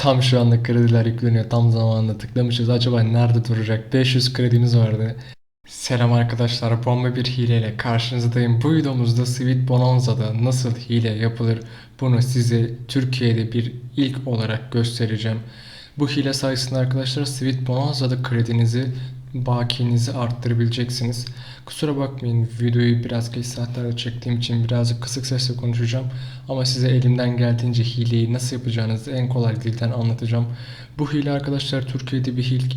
Tam şu anda krediler yükleniyor. Tam zamanında tıklamışız. Acaba nerede duracak? 500 kredimiz vardı. Selam arkadaşlar. Bomba bir hileyle karşınızdayım. Bu videomuzda Sweet Bonanza'da nasıl hile yapılır bunu size Türkiye'de bir ilk olarak göstereceğim. Bu hile sayesinde arkadaşlar Sweet Bonanza'da kredinizi bakiyenizi arttırabileceksiniz. Kusura bakmayın videoyu biraz geç saatlerde çektiğim için birazcık kısık sesle konuşacağım. Ama size elimden geldiğince hileyi nasıl yapacağınızı en kolay dilden anlatacağım. Bu hile arkadaşlar Türkiye'de bir ilk.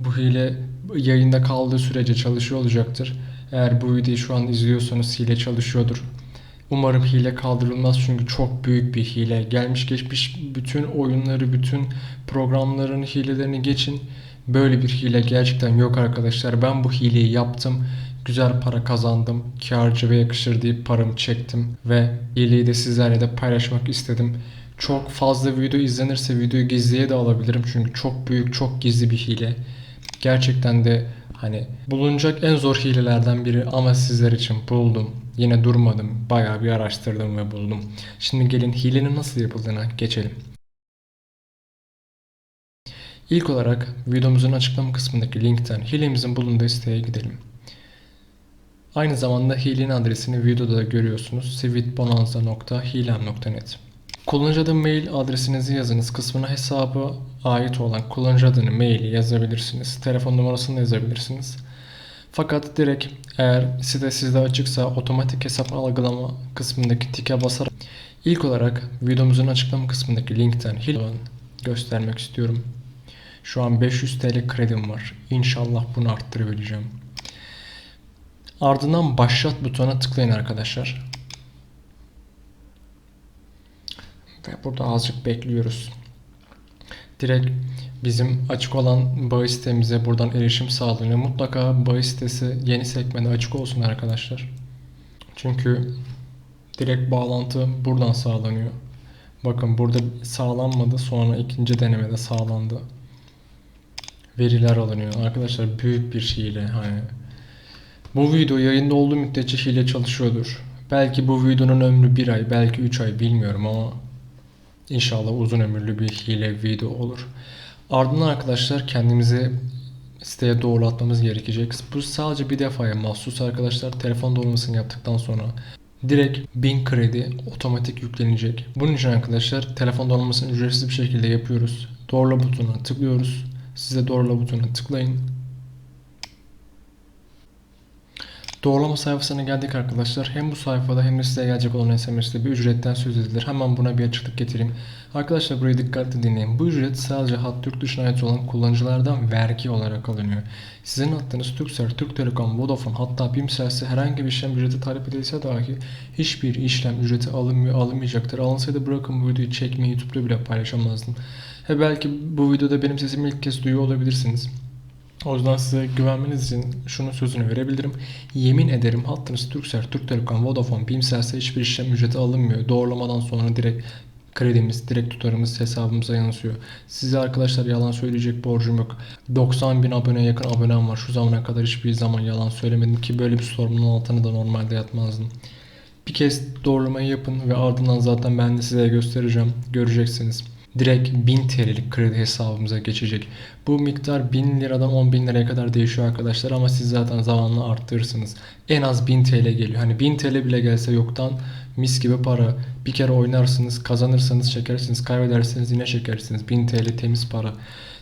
Bu hile yayında kaldığı sürece çalışıyor olacaktır. Eğer bu videoyu şu an izliyorsanız hile çalışıyordur. Umarım hile kaldırılmaz çünkü çok büyük bir hile. Gelmiş geçmiş bütün oyunları, bütün programların hilelerini geçin. Böyle bir hile gerçekten yok arkadaşlar. Ben bu hileyi yaptım. Güzel para kazandım. Kârcı ve yakışır deyip paramı çektim. Ve hileyi de sizlerle de paylaşmak istedim. Çok fazla video izlenirse videoyu gizliye de alabilirim. Çünkü çok büyük, çok gizli bir hile. Gerçekten de hani bulunacak en zor hilelerden biri ama sizler için buldum. Yine durmadım. Bayağı bir araştırdım ve buldum. Şimdi gelin hilenin nasıl yapıldığına geçelim. İlk olarak videomuzun açıklama kısmındaki linkten hilemizin bulunduğu siteye gidelim. Aynı zamanda hilenin adresini videoda da görüyorsunuz. sweetbonanza.hilem.net Kullanıcı adı mail adresinizi yazınız kısmına hesabı ait olan kullanıcı adını maili yazabilirsiniz. Telefon numarasını yazabilirsiniz. Fakat direkt eğer site sizde açıksa otomatik hesap algılama kısmındaki tike basarak ilk olarak videomuzun açıklama kısmındaki linkten Hilvan göstermek istiyorum. Şu an 500 TL kredim var. İnşallah bunu arttırabileceğim. Ardından başlat butonuna tıklayın arkadaşlar. Ve burada azıcık bekliyoruz. Direkt bizim açık olan bahis sitemize buradan erişim sağlanıyor. Mutlaka bahis sitesi yeni sekmede açık olsun arkadaşlar. Çünkü direkt bağlantı buradan sağlanıyor. Bakın burada sağlanmadı sonra ikinci denemede sağlandı. Veriler alınıyor. Arkadaşlar büyük bir hile hani. Bu video yayında olduğu müddetçe hile çalışıyordur. Belki bu videonun ömrü bir ay, belki 3 ay bilmiyorum ama İnşallah uzun ömürlü bir hile video olur. Ardından arkadaşlar kendimizi siteye doğrulatmamız gerekecek. Bu sadece bir defaya mahsus arkadaşlar. Telefon doğrulamasını yaptıktan sonra direkt 1000 kredi otomatik yüklenecek. Bunun için arkadaşlar telefon doğrulamasını ücretsiz bir şekilde yapıyoruz. Doğrula butonuna tıklıyoruz. Size doğrula butonuna tıklayın. Doğrulama sayfasına geldik arkadaşlar. Hem bu sayfada hem de size gelecek olan SMS'de bir ücretten söz edilir. Hemen buna bir açıklık getireyim. Arkadaşlar burayı dikkatli dinleyin. Bu ücret sadece hat Türk dışına ait olan kullanıcılardan vergi olarak alınıyor. Sizin hattınız Turkcell, Türk Telekom, Vodafone hatta BİMSEL'se herhangi bir işlem ücreti talep edilse dahi hiçbir işlem ücreti alınmıyor, alınmayacaktır. Alınsaydı bırakın bu videoyu çekmeyi YouTube'da bile paylaşamazdım. He belki bu videoda benim sesimi ilk kez duyuyor olabilirsiniz. O yüzden size güvenmeniz için şunun sözünü verebilirim. Yemin ederim hattınız Turkcell, Türk Telekom, Vodafone, Bimsel'se hiçbir işlem ücreti alınmıyor. Doğrulamadan sonra direkt kredimiz, direkt tutarımız hesabımıza yansıyor. Size arkadaşlar yalan söyleyecek borcum yok. 90 bin aboneye yakın abonem var. Şu zamana kadar hiçbir zaman yalan söylemedim ki böyle bir sorunun altına da normalde yatmazdım. Bir kez doğrulamayı yapın ve ardından zaten ben de size göstereceğim. Göreceksiniz direkt 1000 TL'lik kredi hesabımıza geçecek. Bu miktar 1000 liradan 10 bin liraya kadar değişiyor arkadaşlar ama siz zaten zamanla arttırırsınız. En az 1000 TL geliyor. Hani 1000 TL bile gelse yoktan mis gibi para. Bir kere oynarsınız, kazanırsanız çekersiniz, kaybederseniz yine çekersiniz. 1000 TL temiz para.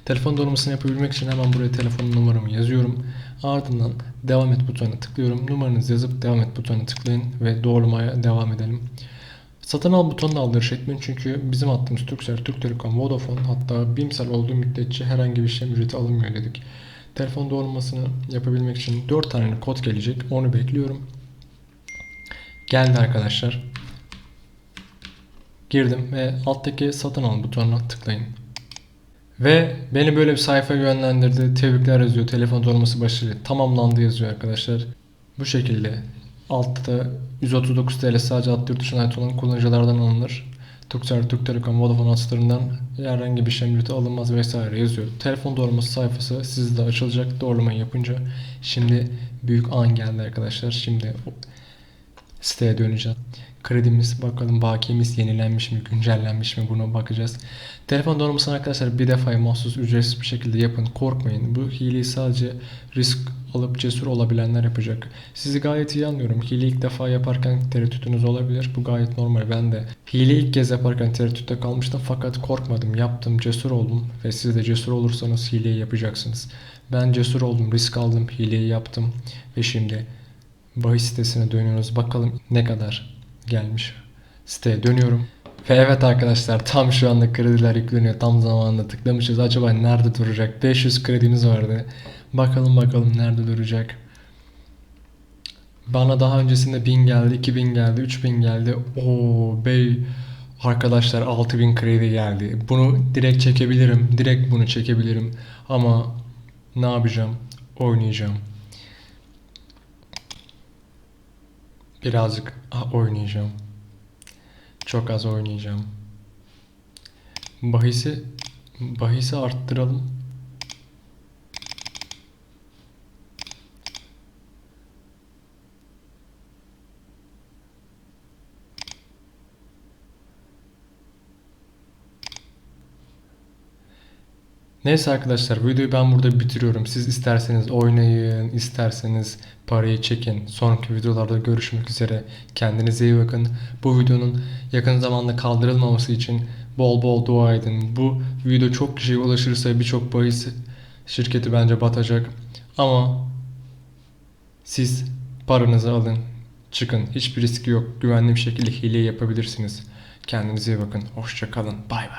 Telefon doğrulamasını yapabilmek için hemen buraya telefon numaramı yazıyorum. Ardından devam et butonuna tıklıyorum. Numaranızı yazıp devam et butonuna tıklayın ve doğrulamaya devam edelim. Satın al butonuna aldırış etmeyin çünkü bizim hattımız Turkcell, Türk Telekom, Vodafone hatta Bimsel olduğu müddetçe herhangi bir işlem ücreti alınmıyor dedik. Telefon doğrulmasını yapabilmek için 4 tane kod gelecek. Onu bekliyorum. Geldi arkadaşlar. Girdim ve alttaki satın al butonuna tıklayın. Ve beni böyle bir sayfa yönlendirdi. Tebrikler yazıyor. Telefon doğrulması başarılı. Tamamlandı yazıyor arkadaşlar. Bu şekilde Altta 139 TL sadece alt yurt dışına ait olan kullanıcılardan alınır. Turkcell, Türk Telekom, Vodafone hatlarından herhangi bir işlem alınmaz vesaire yazıyor. Telefon doğrulaması sayfası sizde açılacak doğrulamayı yapınca. Şimdi büyük an geldi arkadaşlar. Şimdi siteye döneceğim. Kredimiz bakalım bakiyemiz yenilenmiş mi güncellenmiş mi buna bakacağız. Telefon donanımısını arkadaşlar bir defa mahsus ücretsiz bir şekilde yapın korkmayın. Bu hileyi sadece risk alıp cesur olabilenler yapacak. Sizi gayet iyi anlıyorum. Hile ilk defa yaparken tereddütünüz olabilir. Bu gayet normal. Ben de hile ilk kez yaparken tereddütte kalmıştım fakat korkmadım. Yaptım, cesur oldum ve siz de cesur olursanız hileyi yapacaksınız. Ben cesur oldum, risk aldım, hileyi yaptım ve şimdi bahis sitesine dönüyoruz. Bakalım ne kadar gelmiş. Siteye dönüyorum. Ve evet arkadaşlar tam şu anda krediler yükleniyor. Tam zamanında tıklamışız. Acaba nerede duracak? 500 kredimiz vardı. Bakalım bakalım nerede duracak. Bana daha öncesinde 1000 geldi, 2000 geldi, 3000 geldi. Oo bey arkadaşlar 6000 kredi geldi. Bunu direkt çekebilirim. Direkt bunu çekebilirim. Ama ne yapacağım? Oynayacağım. Birazcık ah, oynayacağım. Çok az oynayacağım. Bahisi bahisi arttıralım. Neyse arkadaşlar videoyu ben burada bitiriyorum. Siz isterseniz oynayın, isterseniz parayı çekin. Sonraki videolarda görüşmek üzere. Kendinize iyi bakın. Bu videonun yakın zamanda kaldırılmaması için bol bol dua edin. Bu video çok kişiye ulaşırsa birçok bahis şirketi bence batacak. Ama siz paranızı alın, çıkın. Hiçbir riski yok. Güvenli bir şekilde hile yapabilirsiniz. Kendinize iyi bakın. Hoşça kalın. Bay bay.